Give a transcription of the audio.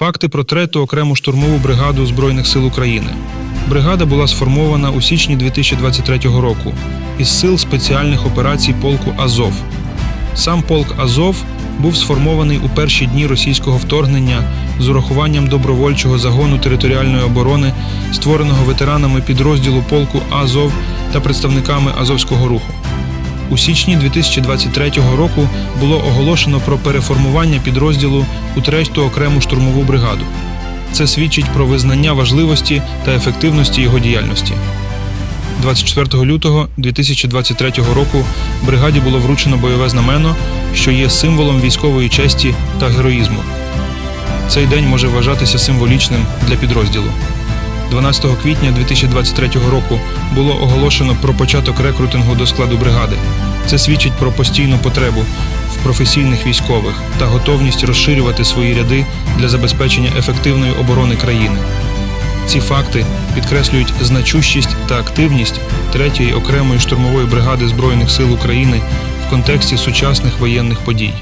Факти про третю окрему штурмову бригаду Збройних сил України. Бригада була сформована у січні 2023 року із сил спеціальних операцій полку Азов. Сам полк Азов був сформований у перші дні російського вторгнення з урахуванням добровольчого загону територіальної оборони, створеного ветеранами підрозділу полку Азов та представниками Азовського руху. У січні 2023 року було оголошено про переформування підрозділу у третю окрему штурмову бригаду. Це свідчить про визнання важливості та ефективності його діяльності. 24 лютого 2023 року бригаді було вручено бойове знамено, що є символом військової честі та героїзму. Цей день може вважатися символічним для підрозділу. 12 квітня 2023 року було оголошено про початок рекрутингу до складу бригади. Це свідчить про постійну потребу в професійних військових та готовність розширювати свої ряди для забезпечення ефективної оборони країни. Ці факти підкреслюють значущість та активність третьої окремої штурмової бригади Збройних сил України в контексті сучасних воєнних подій.